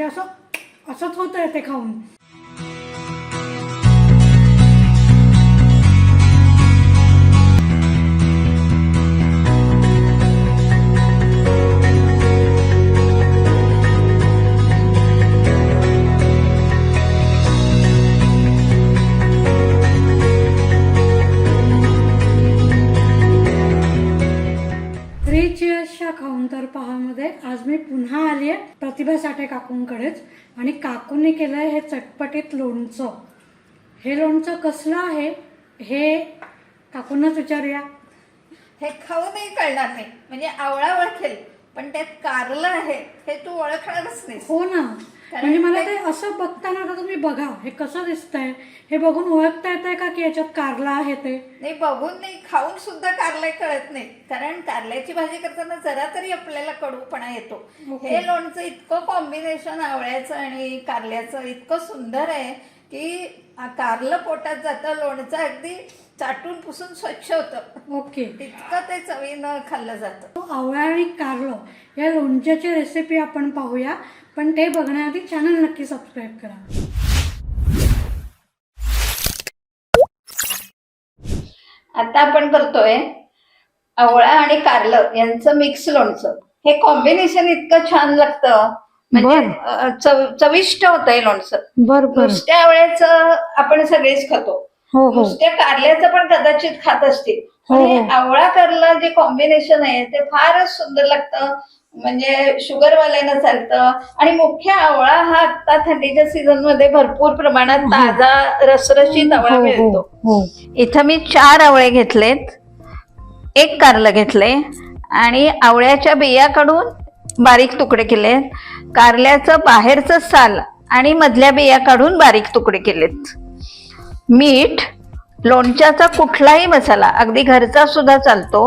म्हणजे असं असंच होतं ते खाऊन. आज मी पुन्हा आली आहे. प्रतिभा साठे काकूंकडेच. आणि काकूंनी केलं आहे हे चटपटीत लोणचं. हे लोणचं कसलं आहे हे काकूंनाच विचारूया. हे खाऊनही कळणार नाही. म्हणजे आवळा ओळखेल पण त्यात कारलं आहे हे तू ओळखणारच नाही हो ना. म्हणजे मला ते असं बघताना आता तुम्ही बघा हे कसं दिसतंय? हे बघून ओळखता येतंय का की याच्यात कारला आहे ते? नाही बघून नाही खाऊन सुद्धा कारले कळत नाही. कारण कारल्याची भाजी करताना जरा तरी आपल्याला कडूपणा येतो. हे लोणचं इतकं कॉम्बिनेशन आवळ्याचं आणि कारल्याचं इतकं सुंदर आहे. की कारलं पोटात जातं लोणचं अगदी चाटून पुसून स्वच्छ होतं. ओके. इतकं ते चवीनं खाल्लं जातं. आवळा आणि कारलं या लोणच्याची रेसिपी आपण पाहूया पण ते बघण्याआधी चॅनल नक्की सबस्क्राईब करा. आता आपण करतोय आवळा आणि कारलं यांचं मिक्स लोणचं. हे कॉम्बिनेशन इतकं छान लागतं. म्हणजे बरं. अ, चव- चविष्ट होतं हे लोणचं. बर बर. नुसत्या आवळ्याचं आपण सगळेच खातो. हो हो. नुसत्या कारल्याचं पण कदाचित खात असतील. पण हो, हे. हो. आवळा कारला जे कॉम्बिनेशन आहे ते फारच सुंदर लागतं. म्हणजे शुगरवाल्यांना चालतं. आणि मुख्य आवळा हा आता थंडीच्या सीझनमध्ये भरपूर प्रमाणात ताजा रसरशीत आवळा हो, मिळतो. हो. इथं मी चार आवळे घेतलेत. एक कारलं घेतले आणि आवळ्याच्या बिया काढून बारीक तुकडे केले कारल्याचं बाहेरचं साल आणि मधल्या बिया काढून बारीक तुकडे केलेत. मीठ लोणच्याचा कुठलाही मसाला अगदी घरचा सुद्धा चालतो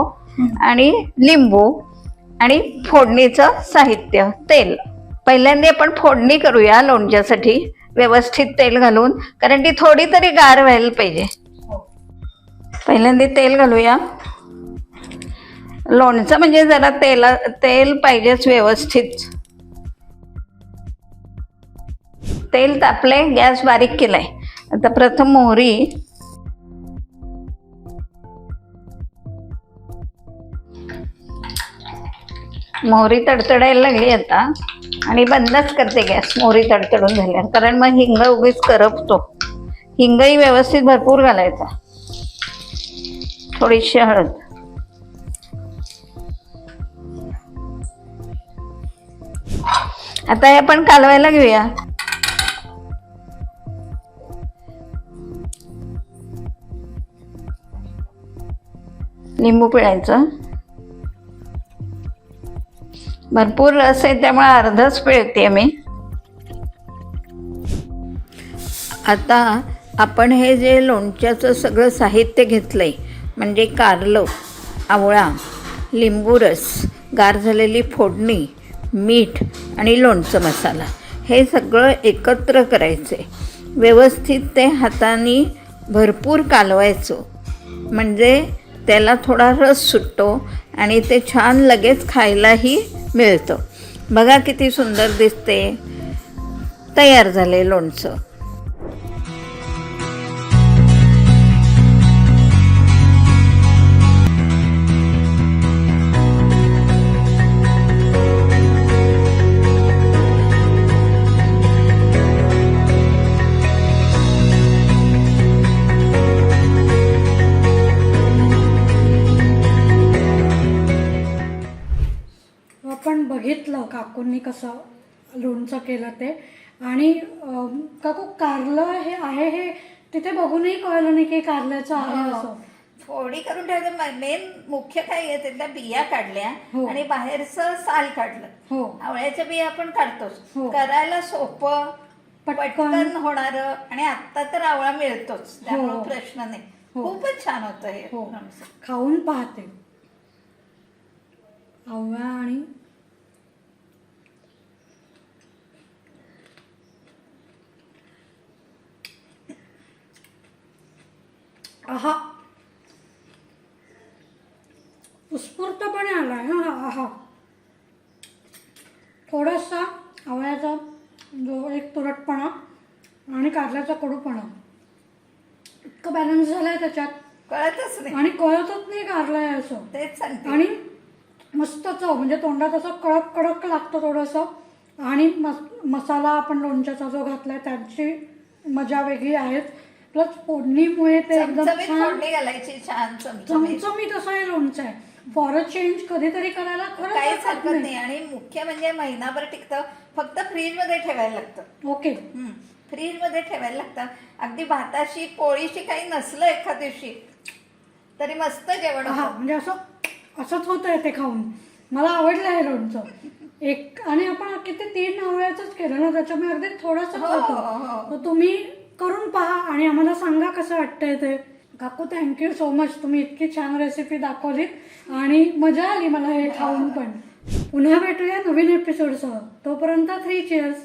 आणि लिंबू आणि फोडणीचं साहित्य तेल. पहिल्यांदा आपण फोडणी करूया लोणच्यासाठी व्यवस्थित तेल घालून कारण ती थोडी तरी गार व्हायला पाहिजे. पहिल्यांदा तेल घालूया. लोणचं म्हणजे जरा तेला तेल पाहिजेच व्यवस्थित. तेल तापले गॅस बारीक केलाय. आता प्रथम मोहरी. मोहरी तडतडायला लागली आता. आणि बंदच करते गॅस मोहरी तडतडून झाल्यावर. कारण मग हिंग उगीच करपतो. हिंगही व्यवस्थित भरपूर घालायचा. थोडीशी हळद. आता हे आपण कालवायला घेऊया. लिंबू पिळायचं. भरपूर रस आहे त्यामुळे अर्धच पिळते मी आता आपण हे जे लोणच्याचं सगळं साहित्य घेतलंय म्हणजे कारलं आवळा लिंबू रस गार झालेली फोडणी मीठ आणि लोणचं मसाला हे सगळं एकत्र करायचे. व्यवस्थित ते हाताने भरपूर कालवायचं. म्हणजे त्याला थोडा रस सुटतो आणि ते छान लगेच खायलाही मिळतं. बघा किती सुंदर दिसते. तयार झाले लोणचं. आपण बघितलं काकूंनी कसं लोणचं केलं ते आणि काकू कारलं हे आहे हे तिथे बघूनही कळलं नाही की कारल्याचं आहे असं फोडी करून ठेवायचं मेन मुख्य काय आहे त्यातल्या बिया काढल्या हो. आणि बाहेरचं साल काढलं हो आवळ्याच्या बिया आपण काढतोच हो. करायला सोपं पटकन. होणार आणि आता तर आवळा मिळतोच त्यामुळे हो. प्रश्न नाही हो. खूपच छान होतं हे हो. खाऊन पाहते आवळा आणि आहा उत्स्फूर्तपणे आलाय हा हा आहा थोडासा आवळ्याचा कारल्याचा कडूपणा. इतकं बॅलन्स झालंय त्याच्यात. कळतच नाही. आणि कळतच नाही कारलं आहे असं. तेच सांगते. आणि मस्त चव म्हणजे तोंडात असं कडक कडक लागतं थोडंसं. आणि मस मसाला आपण लोणच्याचा जो घातलाय त्याची मजा वेगळी आहे प्लस फोडणीमुळे ते एकदम चमचमीत छान फोडणी घालायची छान चमचमीत. चमचमीत असं हे लोणचं आहे. फॉर चेंज कधीतरी करायला खरंच काहीच हरकत नाही. आणि मुख्य म्हणजे महिनाभर टिकतं. फक्त फ्रीजमध्ये ठेवायला लागतं. ओके. फ्रीजमध्ये ठेवायला लागतं. अगदी भाताशी पोळीशी काही नसलं एखाद दिवशी तरी मस्त जेवण हा होतं. म्हणजे असं असंच होतं ते खाऊन. मला आवडलं हे लोणचं. एक आणि आपण किती तीन आवळ्याचंच केलं ना त्याच्यामुळे अगदी थोडंसं हो, होतं. हो. तर तुम्ही करून पहा आणि आम्हाला सांगा कसं वाटतंय ते. काकू थँक्यू सो मच तुम्ही इतकी छान रेसिपी दाखवलीत आणि मजा आली मला हे खाऊन पण. पुन्हा भेटूया नवीन एपिसोडसह तोपर्यंत थ्री चेअर्स